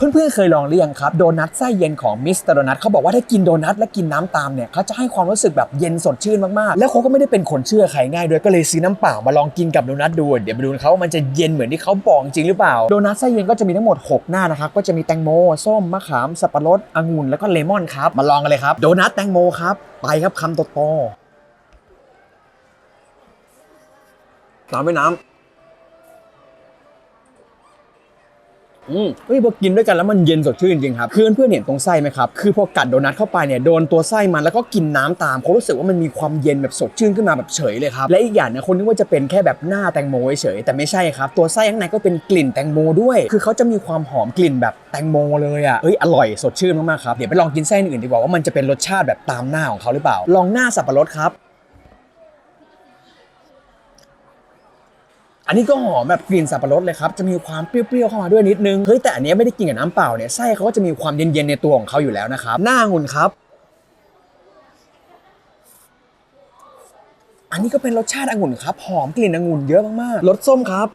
เพื่อนๆเคยลองหรือยังครับ โดนัทไส้เย็นของมิสเตอร์โดนัทเขาบอกว่าถ้ากินโดนัทและกินน้ำตามเนี่ยเขาจะให้ความรู้สึกแบบเย็นสดชื่นมากๆ แล้วเขาก็ไม่ได้เป็นคนเชื่อใครง่ายด้วยก็เลยซื้อน้ำเปล่ามาลองกินกับโดนัทดู เดี๋ยวไปดูนะครับว่ามันจะเย็นเหมือนที่เขาบอกจริงหรือเปล่า โดนัทไส้เย็นก็จะมีทั้งหมด 6 หน้านะครับ ก็จะมีแตงโม ส้ม มะขาม สับปะรดองุ่นแล้วก็เลมอนครับ มาลองกันเลยครับ โดนัทแตงโมครับ ไปครับคำโตๆตามด้วยน้ำ เฮ้ยพอกินด้วยกันแล้วมันเย็นสดชื่นจริงครับคือเพื่อนเห็นตรงไส้ไหมครับคือพอกัดโดนัทเข้าไปเนี่ยโดนตัวไส้มันแล้วก็กินน้ำตามเขารู้สึกว่ามันมีความเย็นแบบสดชื่นขึ้นมาแบบเฉยเลยครับและอีกอย่างเนี่ยคนนึกว่าจะเป็นแค่แบบหน้าแตงโมเฉยแต่ไม่ใช่ครับตัวไส้ข้างในก็เป็นกลิ่นแตงโมด้วย คือเขาจะมีความหอมกลิ่นแบบแตงโมเลยอะเอ้ยอร่อยสดชื่นมากๆครับเดี๋ยวไปลองกินไส้อื่นดีกว่าว่ามันจะเป็นรสชาติแบบตามหน้าของเขาหรือเปล่า ลองหน้าสับปะรดครับ อันนี้ก็หอมแบบกลิ่นสับปะรดเลยครับ จะมีความเปรี้ยวๆเข้ามาด้วยนิดนึง เฮ้ยแต่อันนี้ไม่ได้กินกับน้ำเปล่าเนี่ยไส้เขาก็จะมีความเย็นๆในตัวของเขาอยู่แล้วนะครับ หน้าองุ่นครับ อันนี้ก็เป็นรสชาติองุ่นครับ หอมกลิ่นองุ่นเยอะมากๆ รสส้มครับ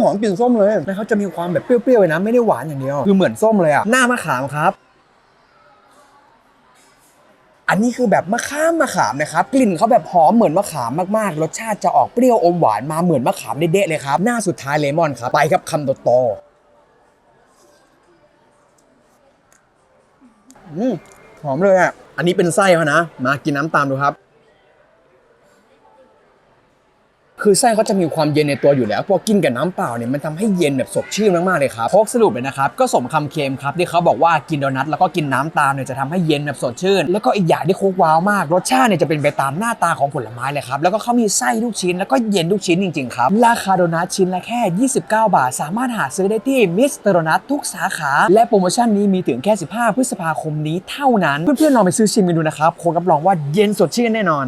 หอมกลิ่นส้มเลยแล้วเขาจะมีความแบบเปรี้ยวๆนะ ไม่ได้หวานอย่างเดียว คือเหมือนส้มเลยอะหน้ามะขามครับ อันนี้คือแบบมะขามมะขามนะครับกลิ่นเขาแบบหอมเหมือนมะขามมากๆ รสชาติจะออกเปรี้ยวอมหวานมาเหมือนมะขามเด็ดๆเลยครับ หน้าสุดท้ายเลมอนครับไปครับคำโตๆอืมหอมเลยอะอันนี้เป็นไส้เขานะ มากินน้ำตามดูครับ คือไส้เขาจะมีความเย็นในตัวอยู่แล้วพอกินกับน้ำเปล่าเนี่ยมันทำให้เย็นแบบสดชื่นมากๆเลยครับโคกสรุปเลยนะครับก็สมคำเคลมครับที่เขาบอกว่ากินโดนัทแล้วก็กินน้ำตามเนี่ยจะทำให้เย็นแบบสดชื่น แล้วก็อีกอย่างที่โคกว้าวมาก รสชาติเนี่ยจะเป็นไปตามหน้าตาของผลไม้เลยครับแล้วก็เขามีไส้ทุกชิ้นแล้วก็เย็นทุกชิ้นจริงๆครับราคาโดนัทชิ้นละแค่ 29 บาท สามารถหาซื้อได้ที่มิสเตอร์โดนัททุกสาขาและโปรโมชั่นนี้มีถึงแค่ 15 พฤษภาคมนี้เท่านั้นเพื่อนๆลองไปซื้อชิมกันดูนะครับโคกรับรองว่าเย็นสดชื่นแน่นอน